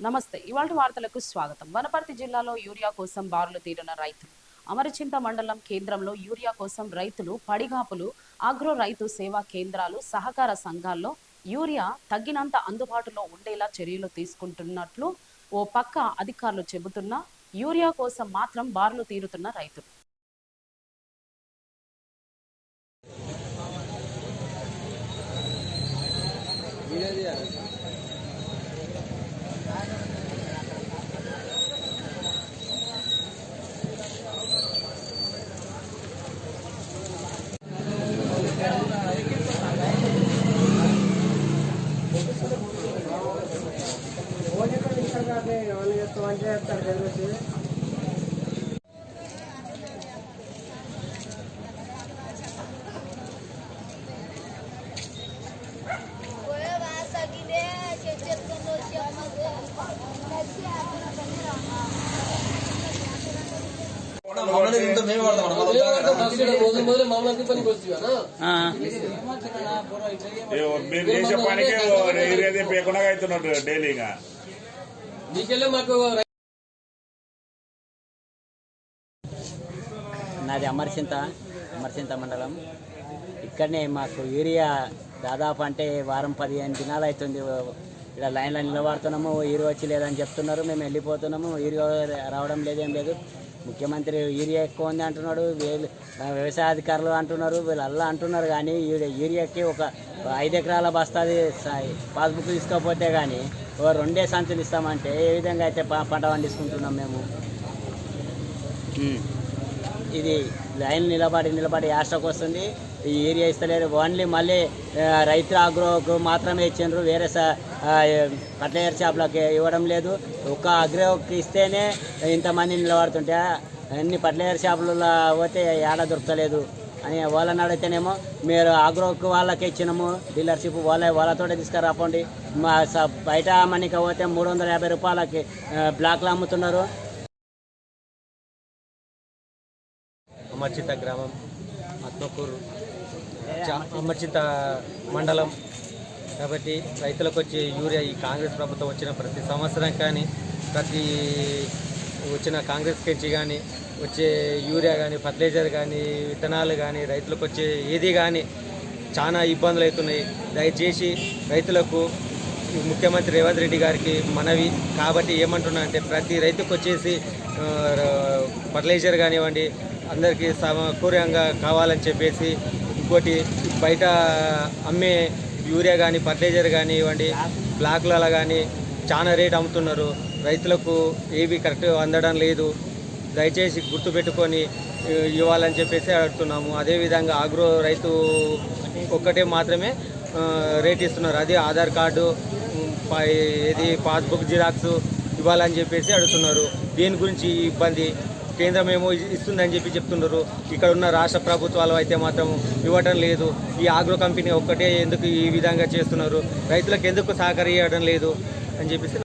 నమస్తే. ఇవాళ వార్తలకు స్వాగతం. వనపర్తి జిల్లాలో యూరియా కోసం బారులు తీరిన రైతులు. అమరచింత మండలం కేంద్రంలో యూరియా కోసం రైతులు పడిగాపులు అగ్రో రైతు సేవా కేంద్రాలు సహకార సంఘాల్లో యూరియా తగినంత అందుబాటులో ఉండేలా చర్యలు తీసుకుంటున్నట్లు ఓ పక్క అధికారులు చెబుతున్నా యూరియా కోసం మాత్రం బారులు తీరుతున్న రైతులు. Yeah, yeah. మీరు చేసే పనికి ఏరియా తెప్పకుండా అవుతున్నట్టు డైలీగా మీకెళ్ళే మాకు నాది అమర్సింత అమర్చింత మండలం. ఇక్కడనే మాకు యూరియా దాదాపు అంటే వారం పదిహేను దినాలు అవుతుంది ఇక్కడ లైన్లో నిలబడుతున్నాము యూరియా వచ్చి లేదని చెప్తున్నారు. మేము వెళ్ళిపోతున్నాము యూరియా రావడం లేదేం లేదు. ముఖ్యమంత్రి యూరియా ఎక్కువ ఉంది అంటున్నాడు వీళ్ళు వ్యవసాయ అధికారులు అంటున్నారు వీళ్ళల్లా అంటున్నారు కానీ యూరియాకి ఒక ఐదు ఎకరాల బస్తాది పాస్బుక్ తీసుకోకపోతే కానీ ఓ రెండే సంచులు ఇస్తామంటే ఏ విధంగా అయితే ప- పంట పండించుకుంటున్నాం మేము? ఇది లైన్ నిలబడి నిలబడి యాస్ట్రాకు వస్తుంది. ఈ ఏరియా ఇస్తలేరు. ఓన్లీ మళ్ళీ రైతు అగ్రోకు మాత్రమే ఇచ్చిండ్రు. వేరే స- ఆ, షాప్లకి ఇవ్వడం లేదు. ఒక అగ్రోకి ఇస్తేనే ఇంతమంది నిలబడుతుంటే అన్ని ఫర్టిలైజర్ షాపులలో పోతే ఏడ దొరకలేదు అని వాళ్ళని అడిగితేనేమో మీరు అగ్రోకు వాళ్ళకి ఇచ్చినాము. డీలర్షిప్ వాళ్ళ వాళ్ళతోటే తీసుకురాపండి. మా బయట మనకి పోతే మూడు వందల యాభై రూపాయలకి బ్లాక్లు బ్లాక్లో అమ్ముతున్నారు. అమర్చిత గ్రామం ఆత్మకూరు అమర్చిత మండలం. కాబట్టి రైతులకు వచ్చే యూరియా ఈ కాంగ్రెస్ ప్రభుత్వం వచ్చిన ప్రతి సంవత్సరం కానీ ప్రతి వచ్చిన కాంగ్రెస్ పెంచి కానీ వచ్చే యూరియా కానీ ఫర్టిలైజర్ కానీ విత్తనాలు కానీ రైతులకు వచ్చే ఏది కానీ చాలా ఇబ్బందులు అవుతున్నాయి దయచేసి రైతులకు ముఖ్యమంత్రి రేవంత్ రెడ్డి గారికి మనవి. కాబట్టి ఏమంటున్నా అంటే ప్రతి రైతుకు వచ్చేసి ఫర్టిలైజర్ కానివ్వండి అందరికీ సమకూర్యంగా కావాలని చెప్పేసి ఇంకోటి బయట అమ్మే యూరియా కానీ ఫర్టిలైజర్ కానివ్వండి బ్లాక్లలో కానీ చాలా రేట్ అమ్ముతున్నారు. రైతులకు ఏవి కరెక్ట్ అందడం లేదు. దయచేసి గుర్తుపెట్టుకొని ఇవ్వాలని చెప్పేసి అడుగుతున్నాము. అదేవిధంగా ఆగ్రో రైతు ఒక్కటే మాత్రమే రేట్ ఇస్తున్నారు. అది ఆధార్ కార్డు ఏది పాస్బుక్ జిరాక్స్ ఇవ్వాలని చెప్పేసి అడుగుతున్నారు. దీని గురించి ఇబ్బంది? కేంద్రం ఏమో ఇస్తుందని చెప్పి చెప్తున్నారు ఇక్కడ ఉన్న రాష్ట్ర ప్రభుత్వాలు అయితే మాత్రం ఇవ్వడం లేదు. ఈ ఆగ్రో కంపెనీ ఒక్కటే ఎందుకు ఈ విధంగా చేస్తున్నారు? రైతులకు ఎందుకు సహకరించడం లేదు? అని చెప్పేసి